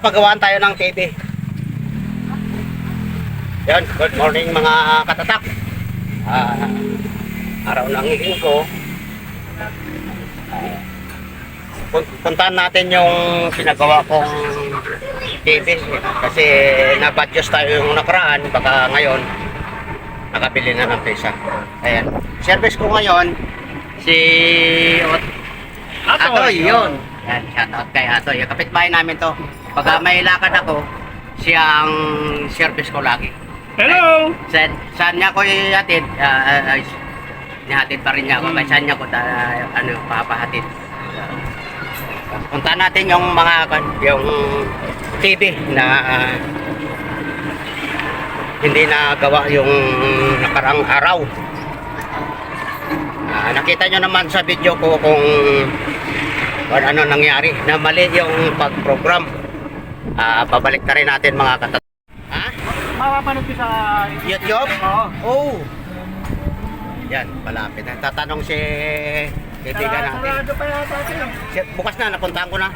Dito tayo. Ng TV. Yan, good morning mga katatak. Ah, araw ng linggo. Pun- puntahan natin yung pinagawa kong TV. Kasi nabadyos tayo yung nakaraan. Baka ngayon, nakabili na ng pesa. Ayan. Service ko ngayon, si Ot Atoy, yun. Yan, shoutout kay Atoy. Yung kapitbahay namin to. Pagka may lakad ako, siya ang service ko lagi. Hello! Saan, saan niya ko ihatid, uh, uh, nihatid pa rin niya ako. Kaya saan niya ko ta- ano, papahatid. Uh, punta natin yung mga, yung TV na ah, hindi nagawa yung nakarang araw. Ah, nakita nyo naman sa video ko kung kung ano nangyari na mali yung pag-program. Ah, babalik na rin natin mga katat. Ha? Mapapanood ko sa... YouTube? Oo. Oh. Yan, malapit na. Tatanong si kaibigan natin. Sarado pa yata eh. Si- Bukas na, napuntahan ko na.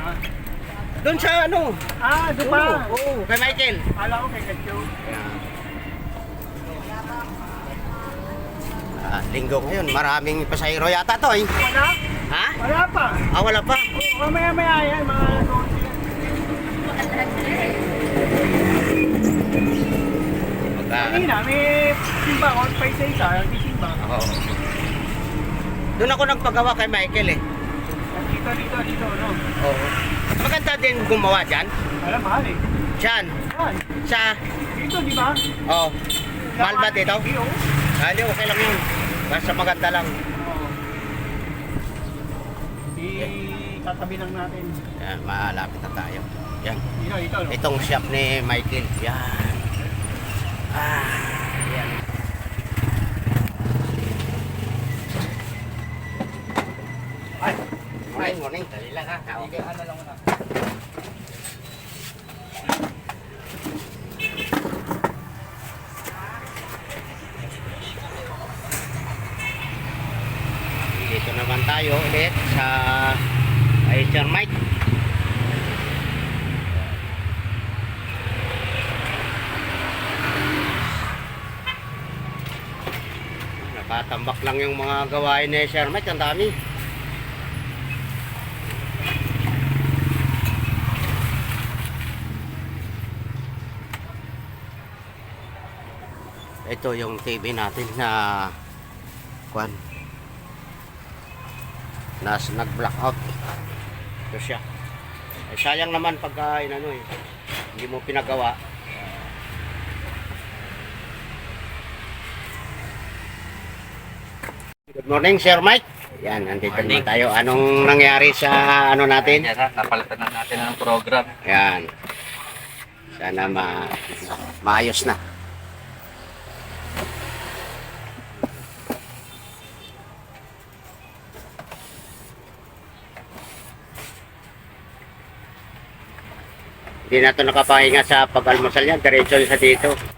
Doon sa ano? Ah, doon pa. Oo, oo, kay Michael. Kala ko kay Kacho. Yan. Ah, linggo ngayon, maraming pasahero yata to eh. Wala? Ha? Wala pa. Ah, wala pa. Oo, mamaya maya yan, mga Kanina, may simba ko, pa isa isa, may simba. ako. Doon ako nagpagawa kay Michael eh. Dito, dito, dito, no? Oo. Maganda din gumawa dyan. Alam, mahal eh. Dyan. Yan. Sa, Dito, di ba? oh, mahal ba dito? Oo. Ah, di, okay lang yun. Basta maganda lang. Oo. Itatabi lang natin. Yan, malapit na tayo. Yan. Itong shop ni Michael. Yan. Ah, yan. Ay, morning, morning. Dali lang ha. Okay. Ano lang muna. Dito naman tayo ulit sa Acer Mike. Lang yung mga gawain ni Sir Mike. Ang dami. Ito yung TV natin na kwan nas nag-blackout. Ito siya. Eh, sayang naman pagka inano eh, hindi mo pinagawa. Good morning, Sir Mike. Yan, nandito naman tayo. Anong nangyari sa ano natin? Yan napalitan na natin ng program. Yan. Sana ma maayos na. Hindi na ito nakapahinga sa pag-almusal yan. Diretso sa dito.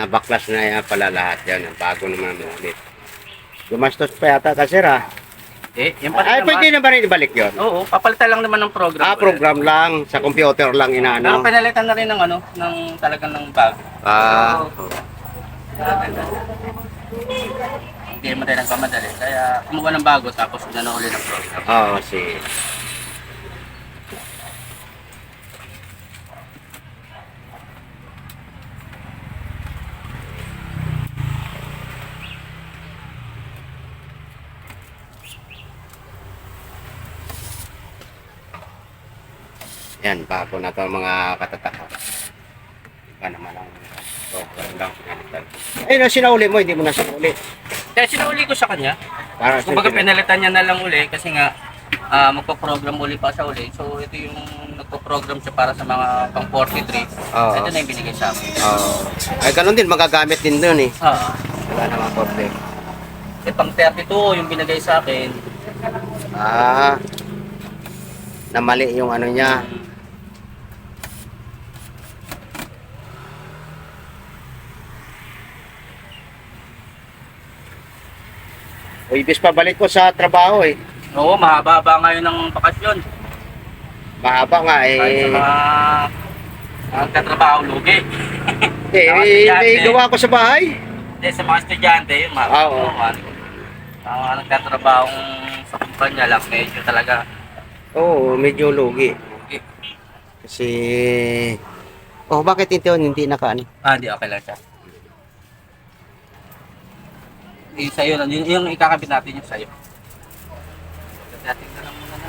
Nabaklas na yan pala lahat yan. Bago naman ulit. Gumastos pa yata kasi ra. Eh, yung pala Ay, naman. pwede na ba rin ibalik yun? Oo, papalitan lang naman ng program. Ah, program lang. Sa computer lang Pero inaano. pinalitan na rin ng ano, ng talagang ng bago. Ah, Hindi mo rin nagpamadali. Kaya kumuha ng bago tapos na uli ng program. oo, si. Yan, bago na to mga katatak. Iba naman ang program lang. Ay, na sinauli mo, hindi mo na sinauli. Kaya sinauli ko sa kanya. Para Kumbaga pinalitan niya na lang uli kasi nga ah magpo-program uli pa siya uli. So ito yung nagpo-program siya para sa mga pang 43. Oo. Ito na yung binigay sa amin. Oo. ay, ganun din, magagamit din doon eh. Ah, Wala namang problema. eh pang 32 yung binigay sa akin. Ah, na mali yung ano niya. O, ibis pa balik ko sa trabaho eh. Oo, mahaba-haba ngayon ng bakasyon. Mahaba nga Kahit sa eh. mga ang katrabaho lugi. Eh, mga may, estudyante. may gawa ko sa bahay. Hindi, sa mga estudyante, yung mga Ah, oo. ang mga nagtatrabaho sa kumpanya lang, medyo talaga Oo, medyo lugi. lugi. Kasi... Oh, bakit ito hindi naka ano? Ah, di okay lang siya. Yung sa'yo lang, yung, yung ikakabit natin yung sa'yo. Dating na lang muna na.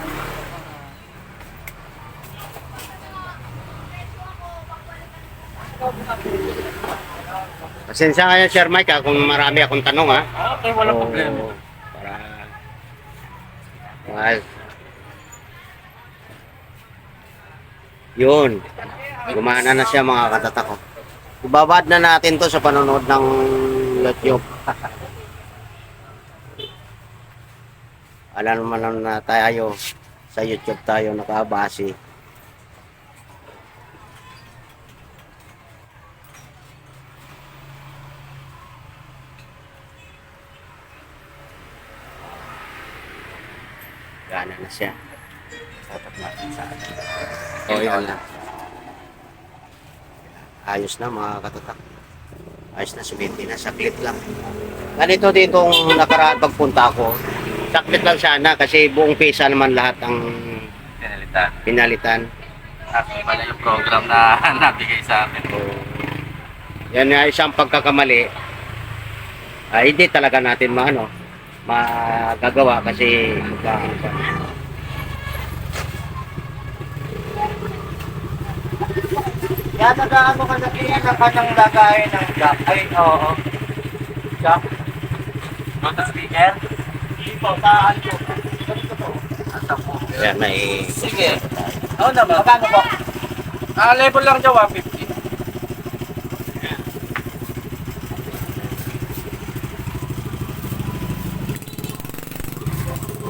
Pasensya kayo, Sir Mike, ha, kung marami akong tanong, ha? Ah, Okay, walang Oo, problema. Para... Well, yun. Gumana na siya mga katatak ko. Ibabad na natin to sa panonood ng YouTube. Alam naman lang na tayo sa YouTube tayo nakabase. Gana na siya. Tatak natin sa atin. O, yun na. Ayos na mga katatak. Ayos na, sumindi na. Saklit lang. Ganito din itong nakaraan pagpunta ko. Saklit lang sana kasi buong pesa naman lahat ang Pinalitan. pinalitan. Actually, pala yung program na nabigay sa akin. So, yan na isang pagkakamali. Ay, hindi talaga natin maano, magagawa kasi magka- Yan, nag-ano ka na tingin na kanyang lagay ng jack. Ay, oo. Jack. Bluetooth speaker? Yan may Sige. Oo naman. Magkano po? Ah, level lang dyan, 150.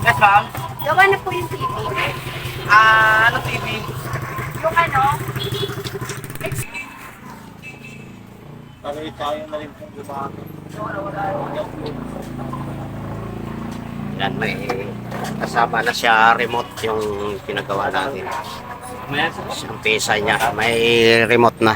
Yes, ma'am. Gawa na po yung TV. Ah, ano TV? Yung ano, Kaya tayo na rin kung gumamit. Yan may kasama na siya remote yung pinagawa natin. May Ang pesa niya may remote na.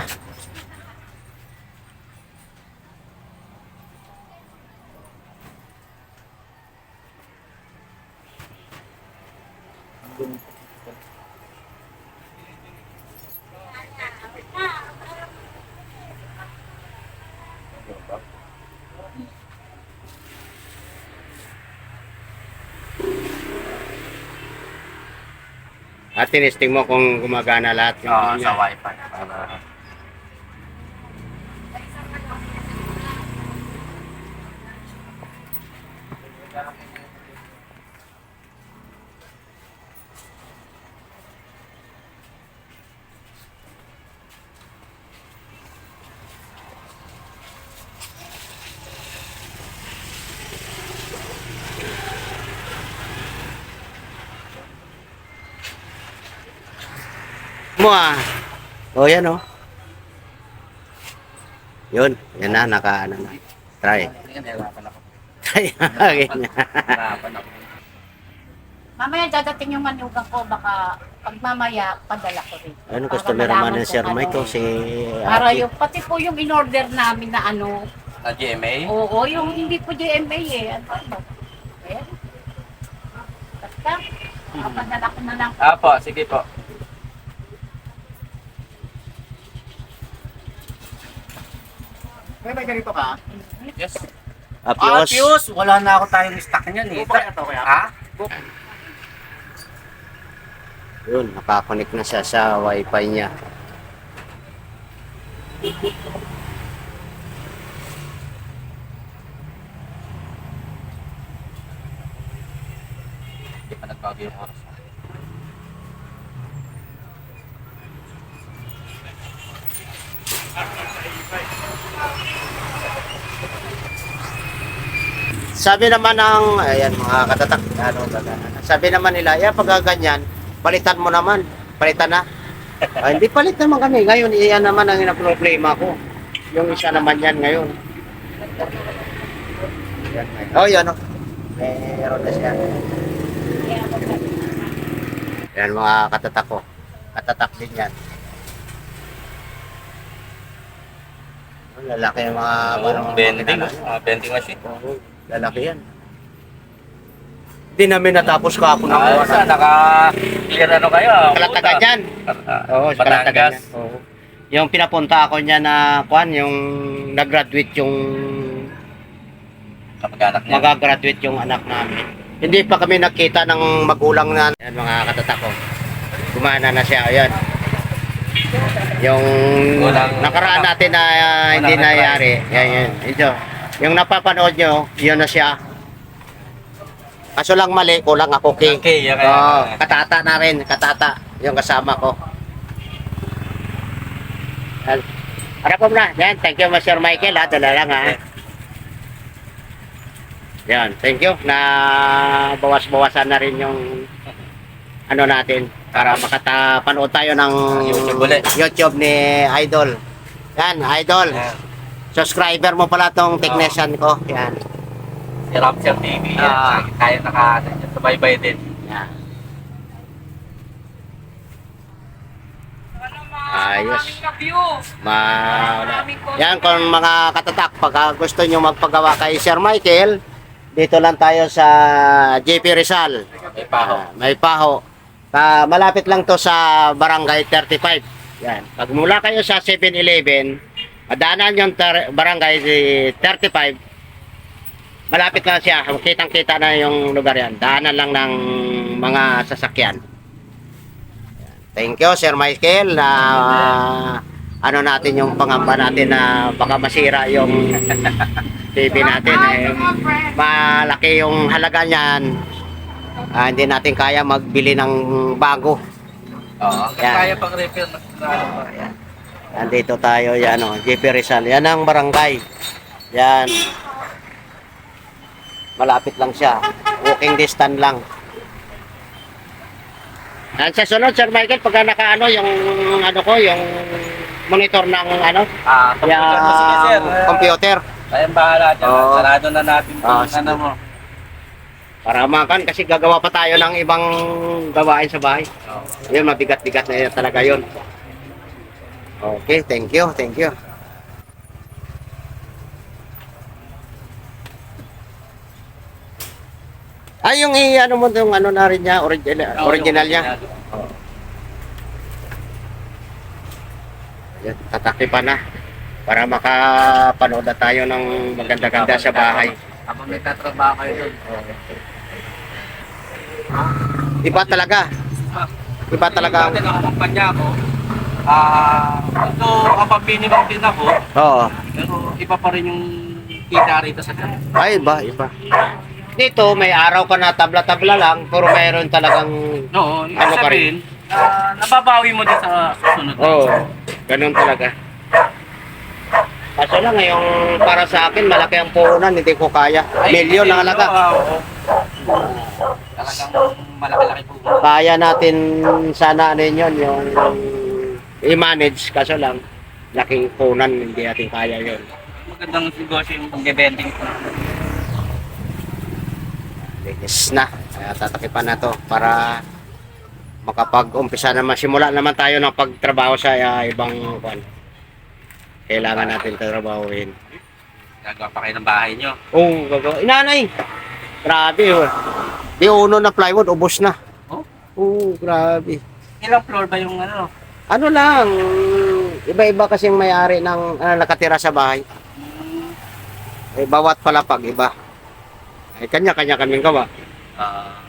Tinesting mo kung gumagana lahat yung Oo, ano sa wifi. Para... mo ah. O yan oh. Yun, yan na, naka ano na. Try. Try. Ganyan. Mamaya dadating yung manugang ko, baka pag mamaya, padala ko rin. ano customer naman ng Sir ano. Mike to si Para Ate. yung, pati po yung in-order namin na ano, Na GMA? oo, yung hindi po GMA eh. Ano ba? Ayan. Basta, papadala ko na lang. Ah po, sige po. May may ganito ka? Yes. Ah, Ah, Pios. Pius! Wala na ako tayong stock niyan eh. Buo pa kaya? Ha? Yun, nakakonect na siya sa wifi niya. Hindi pa nagpa bago yung oras. Sabi naman ng, ayan mga katatak, ano, sabi naman nila, ya pag ganyan, palitan mo naman, palitan na. Ah, hindi palit naman kami. Ngayon, iyan naman ang problema ko. Yung isa naman yan ngayon. Oh, yan oh. Meron na siya. Yan mga katatak ko. Katatak din yan. Lalaki yung mga... Oh, bending, mga- ah, bending machine. Lalaki yan. Hindi namin natapos ka ako ng Ah, sa naka-clear ano kayo? ah, Kalatagan puta. yan. Ah, Oo, sa Kalatagan Batangas. Oo. Yung pinapunta ako niya na, kwan, yung nag-graduate yung, Kapag-anak niya. magagraduate yung anak namin. Hindi pa kami nakita ng magulang na, yan mga katatak ko. Gumana na siya, ayan. Yung Walang- nakaraan natin na uh, hindi walang nangyari. Yan, yan. Ito. Yung napapanood nyo, yun na siya. Kaso lang mali, kulang ako kay. Okay, yan kaya. Oo, katata na rin, katata, yung kasama ko. Yan. Harap mo na. Yan, thank you, Master Michael, ha. Dala lang, ha. Yan, thank you. Na bawas-bawasan na rin yung ano natin para makatapanood tayo ng YouTube ulit. YouTube ni Idol. Yan, Idol. Yan. Subscriber mo pala tong technician ko. Yan. Si Rapture TV. yan. Ah. Tayo naka subaybay din. Yan. Ayos. Ma Yan kung mga katatak pag gusto niyo magpagawa kay Sir Michael, dito lang tayo sa JP Rizal. May paho. Ah, may paho. Ah, malapit lang to sa Barangay 35. Yan. Pag mula kayo sa 7-Eleven, daanan yung Barangay 35, malapit na siya. Kitang-kita na yung lugar yan. Daanan lang ng mga sasakyan. Yan. Thank you, Sir Michael. Na ano natin yung pangamba natin na baka masira yung TV natin. Eh, malaki yung halaga niyan. Ah, hindi natin kaya magbili ng bago. Oo. Kaya pang repair pa. Andito tayo, yan o, JP Rizal. Yan ang barangay. Yan. Malapit lang siya. Walking distance lang. Yan sa sunod, Sir Michael, pagka nakaano yung ano ko, yung monitor ng ano, Ah, computer na sige sir. yung computer. Kayang bahala dyan. Oo. Sarado na natin Ah, sige. ano mo. Para makan kasi gagawa pa tayo ng ibang gawain sa bahay. Oo. Yun, mabigat-bigat na yun talaga yun. Okay, thank you, thank you. Ay, yung i ano mo yung ano na rin niya, original, Oo, original yung niya. original. Ayan, tatakipan na. Para makapanood na tayo ng maganda-ganda sa bahay. Habang may tatrabaho kayo doon. Iba talaga. Iba talaga. Dati ang kumpanya ko, ah, although kapag minimum din ako, Oo. pero iba pa rin yung kita rito sa kanila. Ay, iba, iba. Dito, may araw ka na tabla-tabla lang, pero mayroon talagang... No, ibig Ano pa sabihin, ah, nababawi mo din sa susunod. Oo, ganun talaga. Kaso lang, yung para sa akin, malaki ang puhunan, hindi ko kaya. Milyon ang halaga. ah, oo. Talagang malaki-laki po. Kaya natin sana ano yun, yung i-manage, kaso lang, laking puhunan, hindi natin kaya yun. Magandang negosyo yung pag-vending. Linis na. Kaya tatakipan na to para makapag-umpisa naman. Simula naman tayo ng pagtrabaho sa uh, ibang kwan. Kailangan natin trabahuin. Gagawa pa kayo ng bahay nyo. Oo, oh, gagawa. Inanay! Grabe. Oh. Di uno na plywood, ubos na. Oh? Oo, grabe. Ilang floor ba yung ano? Ano lang, iba-iba kasing may-ari ng ano, nakatira sa bahay. Eh, bawat palapag, iba. Ay, kanya-kanya kaming gawa. Ah,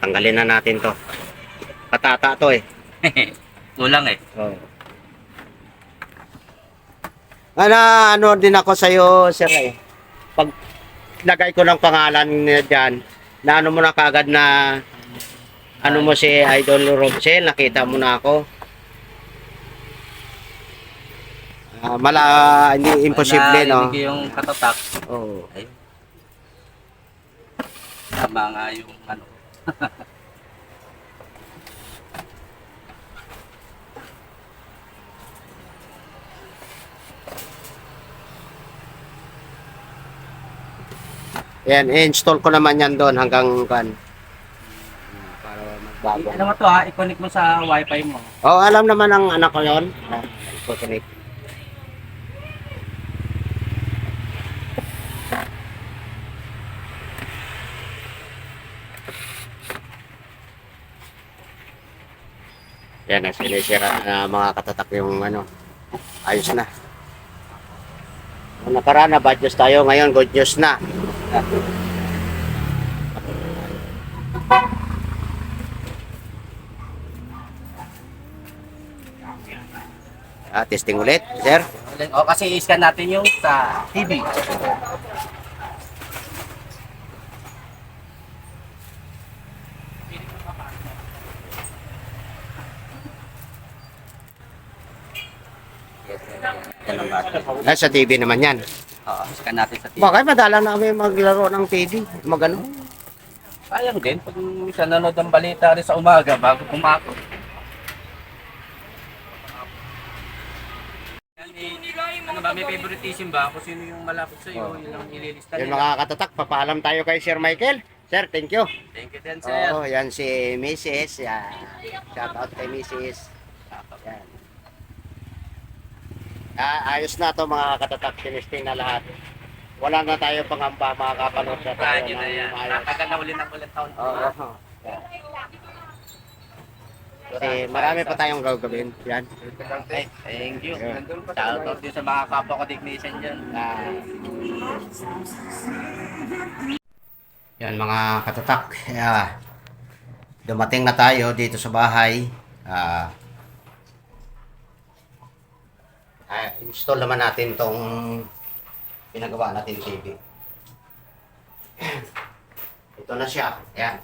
Tanggalin na natin to. Patata to eh. kulang eh. Oh. Ano, ano din ako sa iyo, sir eh. Pag lagay ko ng pangalan niya dyan, na ano mo na kagad na ano mo si Idol Robsel, nakita mo na ako. Ah, mala, hindi imposible, no? Narinig yung katatak. Oo. Ayun. Tama nga yung ano. Yan, install ko naman yan doon hanggang kan. Magbago. Ano mo to ha, i-connect mo sa wifi mo. Oh, alam naman ng anak ko yon. Ah, iko-connect. Yan, na sinisira na mga katatak yung ano. Ayos na. Nakaraan na bad news tayo, ngayon good news na. Ah, testing ulit, sir. O kasi i-scan natin yung sa TV. Ah, sa TV naman yan. Oo, scan natin sa TV. Bakit madala na kami maglaro ng TV? Magano? Sayang din, pag minsan nanood ng balita rin sa umaga bago pumakot. Yan, eh, ano ba, may favoritism ba? Kung sino yung malapit sa iyo, yun ang ililista Yung nila. mga katatak, papaalam tayo kay Sir Michael. Sir, thank you. Thank you din, sir. Oo, yan si Mrs. Yan. Shout out kay Mrs. Yan. Ah, ayos na to mga katatak. Sinisting na lahat. Wala na tayo pangamba mga kapanood sa tayo. Na ng yan. ayos. Nakagana ulit ng ulit taon. Oo. Yan. Kasi marami pa tayong gagawin. Yan. Ay, thank you. Yeah. Shout out din sa mga kapwa ko technician dyan. Ah. Yan mga katatak. Yeah. Dumating na tayo dito sa bahay. Ah. ah, install naman natin tong pinagawa natin TV. Ito na siya. Yan.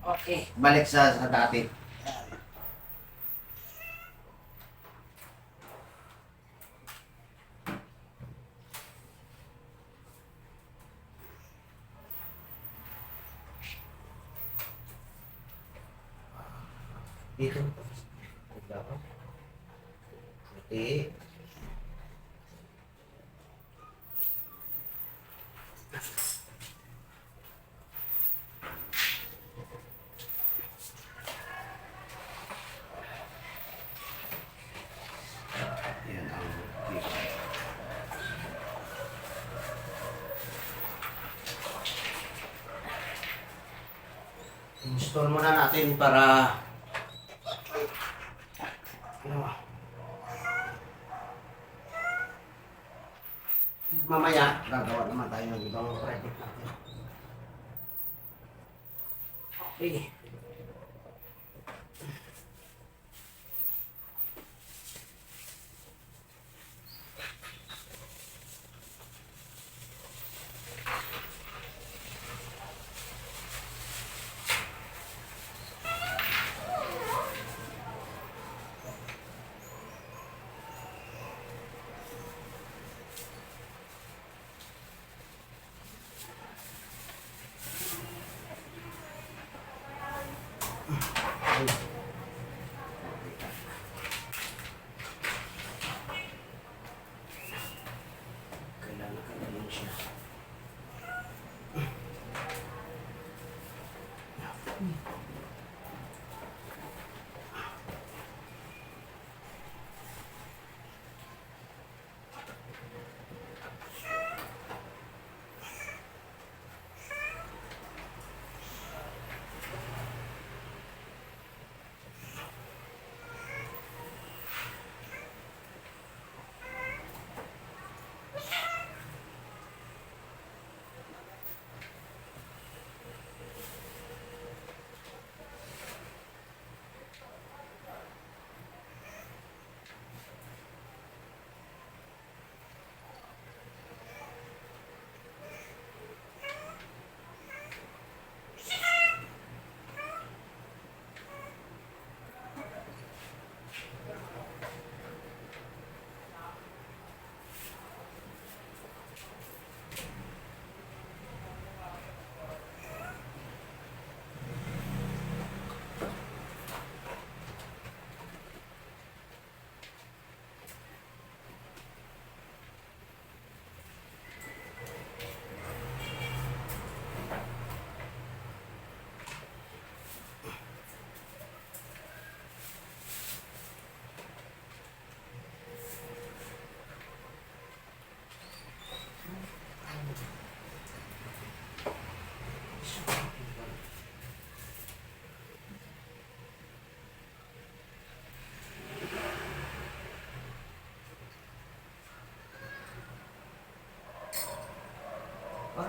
Okay. Balik sa, sa dati. Dito. Puti. Yan ang dito. Install muna natin para ano, mamaya gagawa naman tayo ng ibang project natin. Okay. Kailangan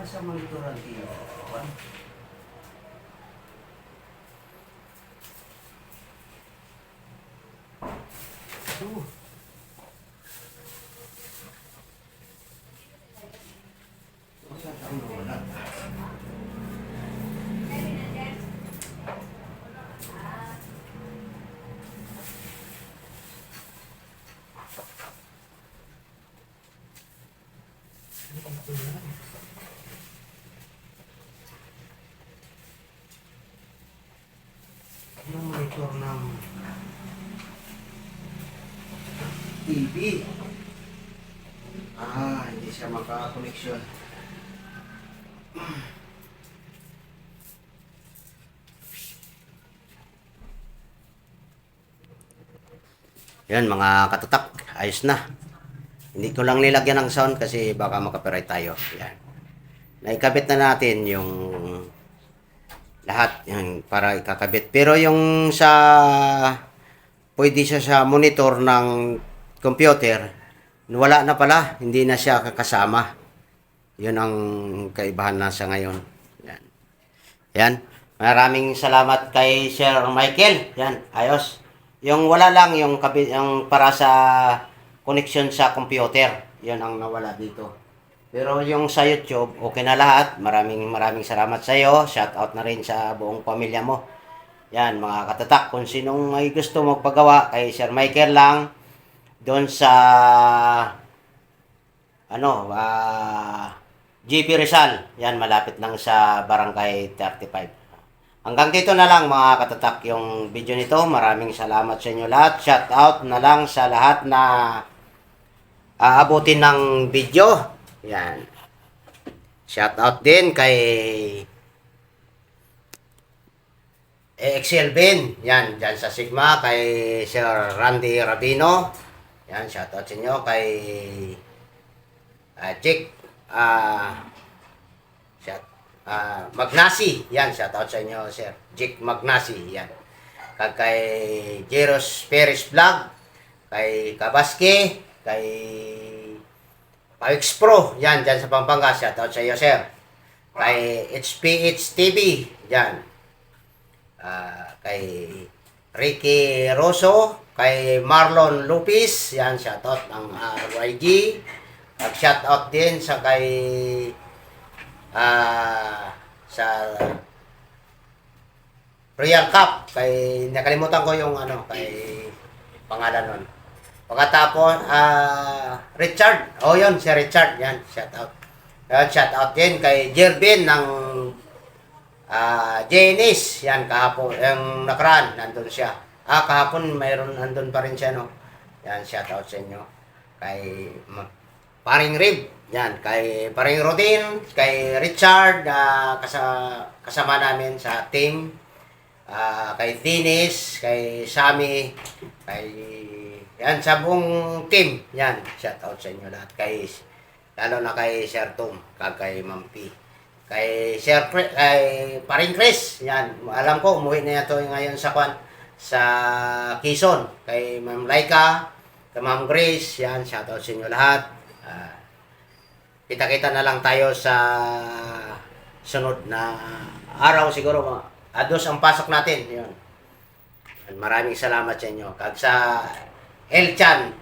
para sa monitoran dito. Yung monitor ng TV. Ah, hindi siya makakoneksyon. Yan mga katatak, ayos na. Hindi ko lang nilagyan ng sound kasi baka makapiright tayo. Yan. Naikabit na natin yung lahat yan para ikakabit. Pero yung sa pwede siya sa monitor ng computer, wala na pala, hindi na siya kakasama. Yun ang kaibahan na sa ngayon. Yan. Yan. Maraming salamat kay Sir Michael. Yan, ayos. Yung wala lang yung kabi, yung para sa connection sa computer. Yun ang nawala dito. Pero yung sa YouTube, okay na lahat. Maraming maraming salamat sa iyo. Shout out na rin sa buong pamilya mo. Yan, mga katatak, kung sinong may gusto magpagawa kay Sir Michael lang doon sa ano, ah GP Rizal. Yan, malapit lang sa Barangay 35. Hanggang dito na lang mga katatak yung video nito. Maraming salamat sa inyo lahat. Shout out na lang sa lahat na aabutin ng video. Yan. Shout out din kay Excel Ben. Yan, dyan sa Sigma. Kay Sir Randy Rabino. Yan, shout out sa inyo. Kay uh, Jake ah shout ah Magnasi. Yan, shout out sa inyo, Sir Jake Magnasi. Yan. Kag kay Jeros Perez Vlog. Kay Kabaske. Kay Pawix Pro. Yan, dyan sa Pampanga. Shout out sa iyo, Sir. Kay HPH TV. Yan. Ah, kay Ricky Rosso, kay Marlon Lupis, yan shoutout ng RYG. At shoutout din sa kay ah sa Royal Cup kay nakalimutan ko yung ano kay pangalan nun. Pagkatapos ah Richard, oh yun si Richard, yan shoutout. Yan shoutout din kay Jervin ng Ah, Janice, yan kahapon, yung nakaraan, nandun siya. Ah, kahapon mayroon nandun pa rin siya, no? Yan, shout out sa inyo. Kay Paring Rib, yan, kay Paring Rodin, kay Richard, na kasa, kasama namin sa team. Ah, kay Dennis, kay Sammy, kay yan sa buong team. Yan, shout out sa inyo lahat. Kay lalo na kay Sir Tom, kay Ma'am P kay Sir kay Paring Chris, yan, alam ko, umuwi na ito ngayon sa kwan, sa Quezon, kay Ma'am Laika, kay Ma'am Grace, yan, shoutout sa inyo lahat. Ah, kita-kita na lang tayo sa sunod na araw siguro, ados ang pasok natin, yun. Maraming salamat sa inyo. Kag sa Elchan,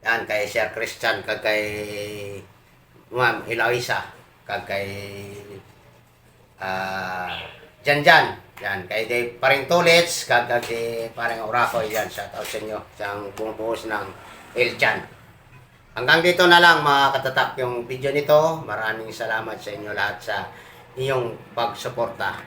yan, kay Sir Christian, kag kay Ma'am Eloisa, kag kay ah Janjan, yan, kay Dave Paring Tulits, kag kag kay Paring Oracoy, yan, shout out sa inyo, sa bumubuhos ng Elchan. Hanggang dito na lang mga katatak yung video nito. Maraming salamat sa inyo lahat sa iyong pagsuporta.